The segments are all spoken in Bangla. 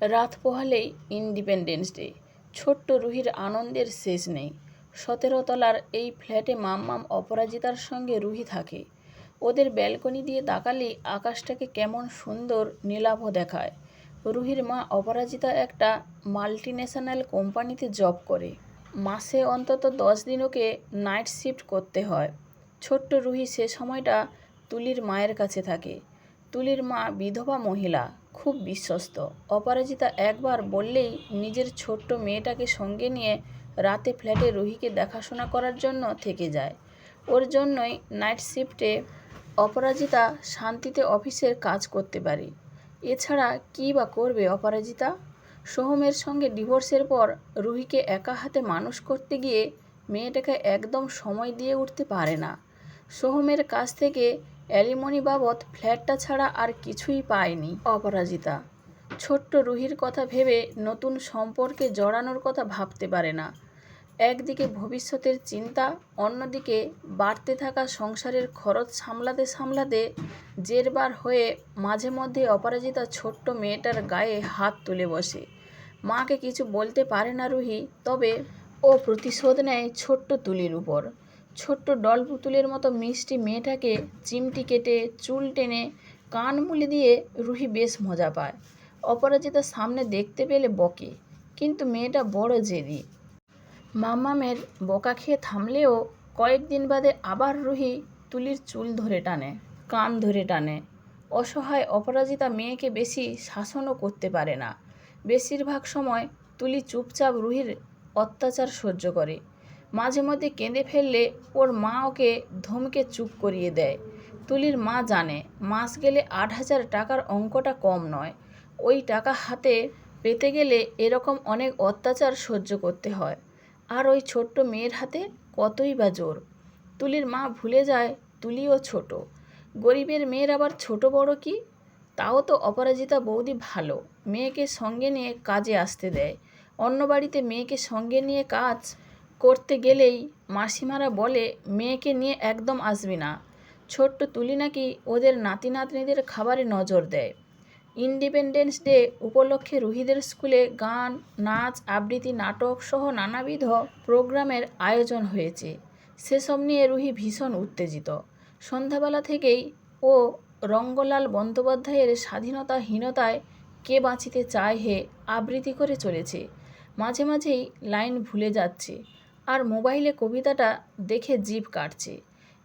রাত পোহালেই ইন্ডিপেন্ডেন্স ডে। ছোট্ট রুহির আনন্দের শেষ নেই। সতেরো তলার এই ফ্ল্যাটে মাম্মাম অপরাজিতার সঙ্গে রুহি থাকে। ওদের ব্যালকনি দিয়ে তাকালেই আকাশটাকে কেমন সুন্দর, নীলাভ দেখায়। রুহির মা অপরাজিতা একটা মাল্টিন্যাশনাল কোম্পানিতে জব করে। মাসে অন্তত দশ দিন ওকে নাইট শিফট করতে হয়। ছোট্ট রুহি সে সময়টা তুলির মায়ের কাছে থাকে। তুলির মা বিধবা মহিলা খুব বিশ্বস্ত। অপরাজিতা একবার বললেই নিজের ছোট্ট মেয়েটাকে সঙ্গে নিয়ে রাতে ফ্ল্যাটে রুহিকে দেখাশোনা করার জন্য থেকে যায়। ওর জন্যই নাইট শিফটে অপরাজিতা শান্তিতে অফিসের কাজ করতে পারে। এছাড়া কী বা করবে অপরাজিতা? সোহমের সঙ্গে ডিভোর্সের পর রুহিকে একা হাতে মানুষ করতে গিয়ে মেয়েটাকে একদম সময় দিয়ে উঠতে পারে না। সোহমের কাছ থেকে অ্যালিমনি বাবদ ফ্ল্যাটটা ছাড়া আর কিছুই পায়নি অপরাজিতা। ছোট্ট রুহির কথা ভেবে নতুন সম্পর্কে জড়ানোর কথা ভাবতে পারে না। একদিকে ভবিষ্যতের চিন্তা, অন্যদিকে বাড়তে থাকা সংসারের খরচ সামলাতে সামলাতে জেরবার হয়ে মাঝে মধ্যে অপরাজিতা ছোট্ট মেয়েটার গায়ে হাত তুলে বসে। মাকে কিছু বলতে পারে না রুহি, তবে ও প্রতিশোধ নেয় ছোট্ট তুলির উপর। ছোট্ট ডল পুতুলের মতো মিষ্টি মেয়েটাকে চিমটি কেটে, চুল টেনে, কান মুলি দিয়ে রুহি বেশ মজা পায়। অপরাজিতা সামনে দেখতে পেলে বকে, কিন্তু মেয়েটা বড় জেদি। মামামের বকা খেয়ে থামলেও কয়েকদিন বাদে আবার রুহি তুলির চুল ধরে টানে, কান ধরে টানে। অসহায় অপরাজিতা মেয়েকে বেশি শাসনও করতে পারে না। বেশিরভাগ সময় তুলি চুপচাপ রুহির অত্যাচার সহ্য করে। মাঝে মধ্যে কেঁদে ফেললে ওর মা ওকে ধমকে চুপ করিয়ে দেয়। তুলির মা জানে, মাস গেলে আট হাজার টাকার অঙ্কটা কম নয়। ওই টাকা হাতে পেতে গেলে এরকম অনেক অত্যাচার সহ্য করতে হয়। আর ওই ছোট্ট মেয়ের হাতে কতই বা জোর। তুলির মা ভুলে যায়, তুলিও ছোট। গরিবের মেয়ের আবার ছোট বড় কি? তাও তো অপরাজিতা বৌদি ভালো। মেয়েকে সঙ্গে নিয়ে কাজে আসতে দেয়। অন্য বাড়িতে মেয়েকে সঙ্গে নিয়ে কাজ করতে গেলেই মাসিমারা বলে, মেয়েকে নিয়ে একদম আসবি না। ছোট্ট তুলি নাকি ওদের নাতি নাতনিদের খাবারে নজর দেয়। ইন্ডিপেন্ডেন্স ডে উপলক্ষে রুহিদের স্কুলে গান, নাচ, আবৃত্তি, নাটক সহ নানাবিধ প্রোগ্রামের আয়োজন হয়েছে। সেসব নিয়ে রুহি ভীষণ উত্তেজিত। সন্ধ্যাবেলা থেকেই ও রঙ্গলাল বন্দ্যোপাধ্যায়ের স্বাধীনতাহীনতায় কে বাঁচিতে চায় হে আবৃত্তি করে চলেছে। মাঝে মাঝেই লাইন ভুলে যাচ্ছে। আর মোবাইলে কবিতাটা দেখে জিভ কাটছে।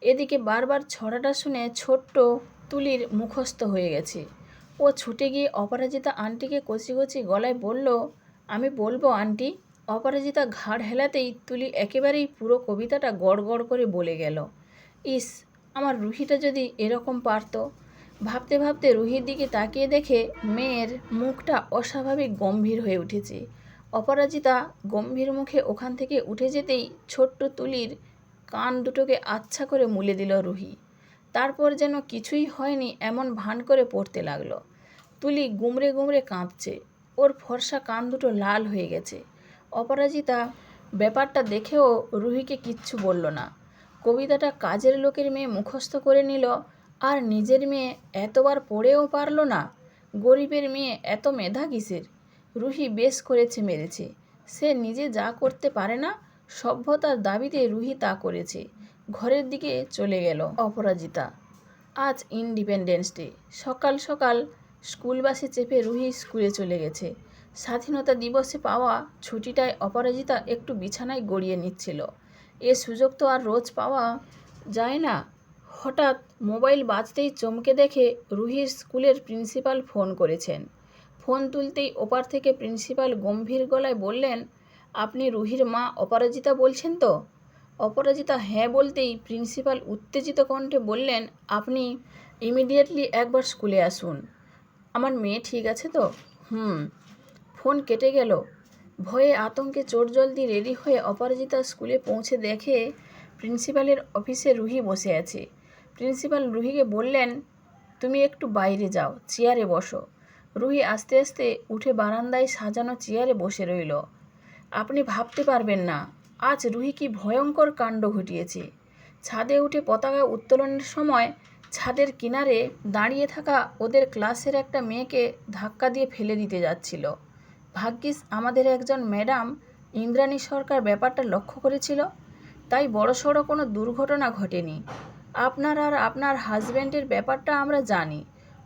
এদিকে বারবার ছড়াটা শুনে ছোট্ট তুলির মুখস্থ হয়ে গেছে। ও ছুটে গিয়ে অপরাজিতা আন্টিকে কচি কচি গলায় বলল, আমি বলব আন্টি, অপরাজিতা ঘাড় হেলাতেই তুলি একেবারেই পুরো কবিতাটা গড় গড় করে বলে গেল। ইস, আমার রুহিটা যদি এরকম পারতো। ভাবতে ভাবতে রুহির দিকে তাকিয়ে দেখে মেয়ের মুখটা অস্বাভাবিক গম্ভীর হয়ে উঠেছে। অপরাজিতা গম্ভীর মুখে ওখান থেকে উঠে যেতেই ছোট্ট তুলির কান দুটোকে আচ্ছা করে মুলে দিল রুহি। তারপর যেন কিছুই হয়নি এমন ভান করে পড়তে লাগল। তুলি গুমড়ে গুমড়ে কাঁদছে ওর ফর্সা কান দুটো লাল হয়ে গেছে। অপরাজিতা ব্যাপারটা দেখেও রুহিকে কিচ্ছু বলল না। কবিতাটা কাজের লোকের মেয়ে মুখস্থ করে নিল, আর নিজের মেয়ে এতবার পড়েও পারল না। গরিবের মেয়ে এত মেধা কিসের? রুহি বেশ করেছে মেরেছে। সে নিজে যা করতে পারে না, সভ্যতার দাবিতে রুহি তা করেছে। ঘরের দিকে চলে গেল অপরাজিতা। আজ ইন্ডিপেন্ডেন্স ডে সকাল সকাল স্কুল বাসে চেপে রুহি স্কুলে চলে গেছে। স্বাধীনতা দিবসে পাওয়া ছুটিটায় অপরাজিতা একটু বিছানায় গড়িয়ে নিচ্ছিল। এ সুযোগ তো আর রোজ পাওয়া যায় না। হঠাৎ মোবাইল বাজতেই চমকে দেখে রুহির স্কুলের প্রিন্সিপাল ফোন করেছেন। ফোন তুলতেই ওপার থেকে প্রিন্সিপাল গম্ভীর গলায় বললেন, আপনি রুহির মা অপরাজিতা বলছেন তো? অপরাজিতা হ্যাঁ বলতেই প্রিন্সিপাল উত্তেজিত কণ্ঠে বললেন, আপনি ইমিডিয়েটলি একবার স্কুলে আসুন। আমার মেয়ে ঠিক আছে তো? হুম। ফোন কেটে গেল। ভয়ে আতঙ্কে চোরজলদি রেডি হয়ে অপরাজিতা স্কুলে পৌঁছে দেখে প্রিন্সিপালের অফিসে রুহি বসে আছে। প্রিন্সিপাল রুহিকে বললেন, তুমি একটু বাইরে যাও, চেয়ারে বসো। রুহি আস্তে আস্তে উঠে বারান্দায় সাজানো চেয়ারে বসে রইল। আপনি ভাবতে পারবেন না, আজ রুহি কি ভয়ঙ্কর কাণ্ড ঘটিয়েছে। ছাদে উঠে পতাকা উত্তোলনের সময় ছাদের কিনারে দাঁড়িয়ে থাকা ওদের ক্লাসের একটা মেয়েকে ধাক্কা দিয়ে ফেলে দিতে যাচ্ছিল। ভাগ্যিস আমাদের একজন ম্যাডাম ইন্দ্রাণী সরকার ব্যাপারটা লক্ষ্য করেছিল, তাই বড়সড় কোনো দুর্ঘটনা ঘটেনি। আপনার আর আপনার হাজব্যান্ডের ব্যাপারটা আমরা জানি।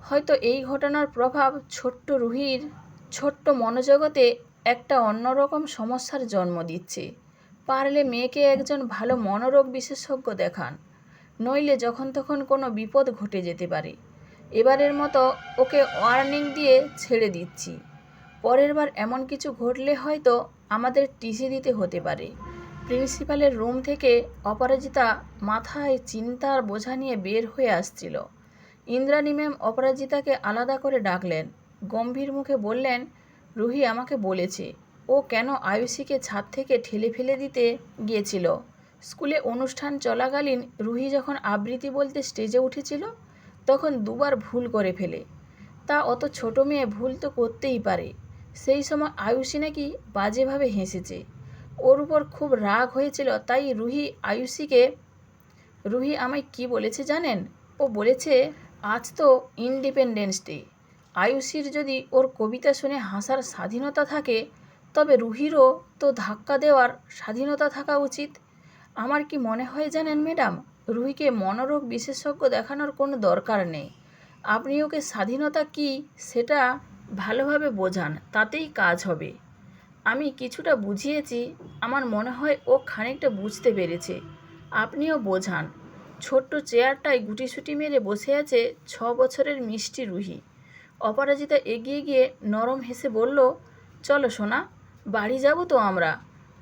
হয়তো এই ঘটনার প্রভাব ছোট্ট রুহির, ছোট্ট মনোজগতে একটা অন্যরকম সমস্যার জন্ম দিচ্ছে। পারলে মেয়েকে একজন ভালো মনোরোগ বিশেষজ্ঞ দেখান, নইলে যখন তখন কোনো বিপদ ঘটে যেতে পারে। এবারের মতো ওকে ওয়ার্নিং দিয়ে ছেড়ে দিচ্ছি। পরের বার এমন কিছু ঘটলে হয়তো আমাদের টিসি দিতে হতে পারে। প্রিন্সিপালের রুম থেকে অপরাজিতা মাথায় চিন্তার বোঝা নিয়ে বের হয়ে আসছিল। ইন্দ্রাণী ম্যাম অপরাজিতাকে আলাদা করে ডাকলেন। গম্ভীর মুখে বললেন, রুহি আমাকে বলেছে, ও কেন আয়ুষীকে ছাদ থেকে ঠেলে ফেলে দিতে গিয়েছিল? স্কুলে অনুষ্ঠান চলাকালীন রুহি যখন আবৃত্তি বলতে স্টেজে উঠেছিল, তখন দুবার ভুল করে ফেলে। তা অত ছোট মেয়ে ভুল তো করতেই পারে। সেই সময় আয়ুষী নাকি বাজেভাবে হেসেছে। ওর উপর খুব রাগ হয়েছিল, তাই রুহি আয়ুষীকে, রুহি আমায় কি বলেছে জানেন? ও বলেছে আজ তো ইন্ডিপেন্ডেন্স ডে আয়ুষীর যদি ওর কবিতা শুনে হাসার স্বাধীনতা থাকে, তবে রুহিরও তো ধাক্কা দেওয়ার স্বাধীনতা থাকা উচিত। আমার কি মনে হয় জানেন ম্যাডাম, রুহিকে মনোরোগ বিশেষজ্ঞ দেখানোর কোনো দরকার নেই। আপনি ওকে স্বাধীনতা কি সেটা ভালোভাবে বোঝান, তাতেই কাজ হবে। আমি কিছুটা বুঝিয়েছি, আমার মনে হয় ও খানিকটা বুঝতে পেরেছে। আপনিও বোঝান ছোট্ট চেয়ারটায় গুটিসুটি মেরে বসে আছে ছ বছরের মিষ্টি রুহি। অপরাজিতা এগিয়ে গিয়ে নরম হেসে বলল, চলো সোনা, বাড়ি যাব তো আমরা।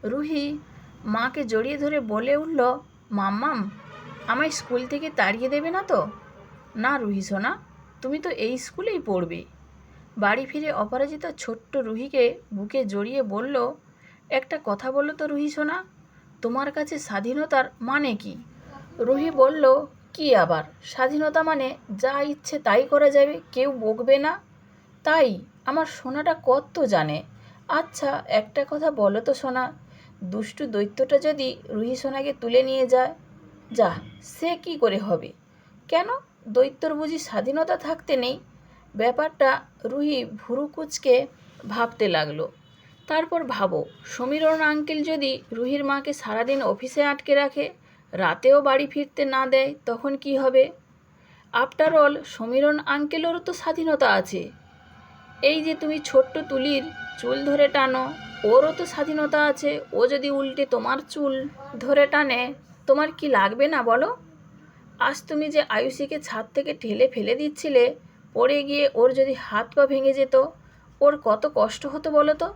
রুহি মাকে জড়িয়ে ধরে বলে উঠল, মাম্মাম, আমায় স্কুল থেকে তাড়িয়ে দেবে না তো? না রুহি সোনা, তুমি তো এই স্কুলেই পড়বে। বাড়ি ফিরে অপরাজিতা ছোট্ট রুহিকে বুকে জড়িয়ে বলল, একটা কথা বলো তো রুহি সোনা, তোমার কাছে স্বাধীনতার মানে কি? রুহি বলল, কি আবার? স্বাধীনতা মানে যা ইচ্ছে তাই করা যাবে, কেউ বকবে না? তাই? আমার সোনাটা কত জানে? আচ্ছা একটা কথা বলো তো সোনা। দুষ্টু দৈত্যটা যদি রুহি সোনাকে তুলে নিয়ে যায়, যা, সে কি করে হবে? কেন? দৈত্যর বুঝি স্বাধীনতা থাকতে নেই। ব্যাপারটা রুহি ভুরুকুচকে ভাবতে লাগল। তারপর ভাবো, সমীরণ আঙ্কেল যদি রুহির মাকে সারাদিন অফিসে আটকে রাখে রাতেও বাড়ি ফিরতে না দেয়, তখন কি হবে? আফটার অল সমীরণ আঙ্কেলেরও তো স্বাধীনতা আছে। এই যে তুমি ছোট্ট তুলির চুল ধরে টানো, ওরও তো স্বাধীনতা আছে, ও যদি উল্টে তোমার চুল ধরে টানে, তোমার কি লাগবে না বলো? আজ তুমি যে আয়ুষীকে ছাদ থেকে ঠেলে ফেলে দিচ্ছিলে, পড়ে গিয়ে ওর যদি হাত পা ভেঙে যেত, ওর কত কষ্ট হতো বলো তো?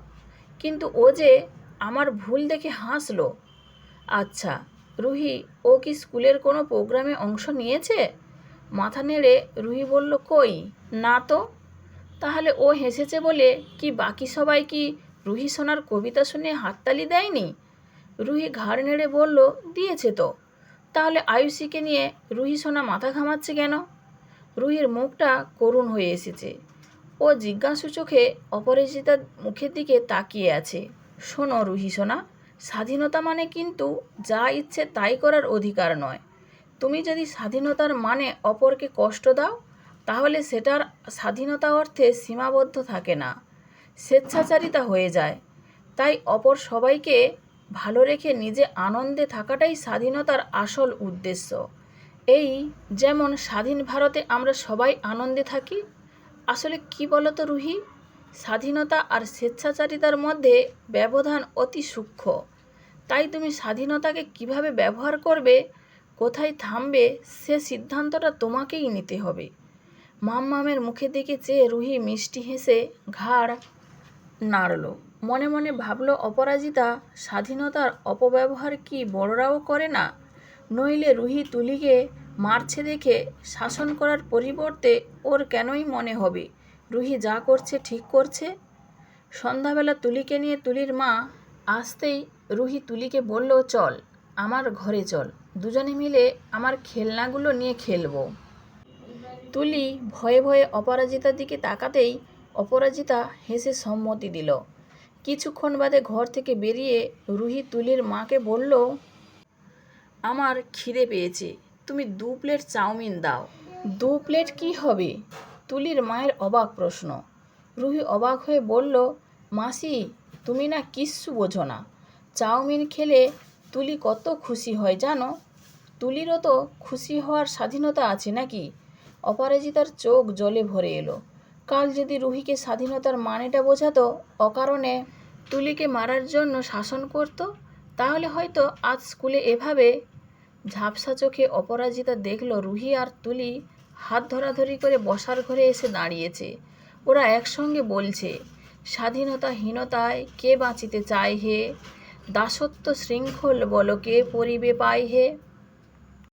কিন্তু ও যে আমার ভুল দেখে হাসলো। আচ্ছা রুহি, ও কি স্কুলের কোনো প্রোগ্রামে অংশ নিয়েছে? মাথা নেড়ে রুহি বলল, কই? না তো। তাহলে ও হেসেছে বলে কি বাকি সবাই কি রুহি সোনার কবিতা শুনে হাততালি দেয়নি? রুহি ঘাড় নেড়ে বলল, দিয়েছে তো। তাহলে আয়ুষীকে নিয়ে রুহি সোনা মাথা ঘামাচ্ছে কেন? রুহির মুখটা করুণ হয়ে এসেছে। ও জিজ্ঞাসু চোখে অপরাজিতার মুখের দিকে তাকিয়ে আছে। শোনো রুহি সোনা স্বাধীনতা মানে কিন্তু যা ইচ্ছে তাই করার অধিকার নয়। তুমি যদি স্বাধীনতার মানে অপরকে কষ্ট দাও, তাহলে সেটার স্বাধীনতা অর্থে সীমাবদ্ধ থাকে না। স্বেচ্ছাচারিতা হয়ে যায়। তাই অপর সবাইকে ভালো রেখে নিজে আনন্দে থাকাটাই স্বাধীনতার আসল উদ্দেশ্য। এই যেমন স্বাধীন ভারতে আমরা সবাই আনন্দে থাকি, আসলে কি বলতো রুহি? স্বাধীনতা আর স্বেচ্ছাচারিতার মধ্যে ব্যবধান অতি সূক্ষ্ম। তাই তুমি স্বাধীনতাকে কীভাবে ব্যবহার করবে, কোথায় থামবে, সে সিদ্ধান্তটা তোমাকেই নিতে হবে। মাম্মামের মুখের দিকে চেয়ে রুহি মিষ্টি হেসে ঘাড় নাড়ল। মনে মনে ভাবল, অপরাজিতা, স্বাধীনতার অপব্যবহার কি বড়রাও করে না? নইলে রুহি তুলিকে মারছে দেখে শাসন করার পরিবর্তে ওর কেনই মনে হবে? রুহি যা করছে ঠিক করছে? সন্ধ্যাবেলা তুলিকে নিয়ে তুলির মা আসতেই রুহি তুলিকে বলল, চল, আমার ঘরে চল। দুজনে মিলে আমার খেলনাগুলো নিয়ে খেলব। তুলি ভয়ে ভয়ে অপরাজিতার দিকে তাকাতেই অপরাজিতা হেসে সম্মতি দিল। কিছুক্ষণ বাদে ঘর থেকে বেরিয়ে রুহি তুলির মাকে বলল, আমার খিদে পেয়েছে, তুমি দু প্লেট চাউমিন দাও। দু প্লেট কি হবে? তুলির মায়ের অবাক প্রশ্ন। রুহি অবাক হয়ে বলল, মাসি, তুমি না কিচ্ছু বোঝো না। চাউমিন খেলে তুলি কত খুশি হয় জানো? তুলিরও তো খুশি হওয়ার স্বাধীনতা আছে নাকি? অপরাজিতার চোখ জলে ভরে এলো। কাল যদি রুহিকে স্বাধীনতার মানেটা বোঝাতো, অকারণে তুলিকে মারার জন্য শাসন করতো, তাহলে হয়তো আজ স্কুলে এভাবে ঝাপসা চোখে অপরাজিতা দেখল রুহি আর তুলি হাত ধরাধরি করে বসার ঘরে এসে দাঁড়িয়েছে। ওরা একসঙ্গে বলছে, স্বাধীনতাহীনতায় কে বাঁচিতে চায় হে? দাসত্ব শৃঙ্খল বলকে পরিবে পাই হে।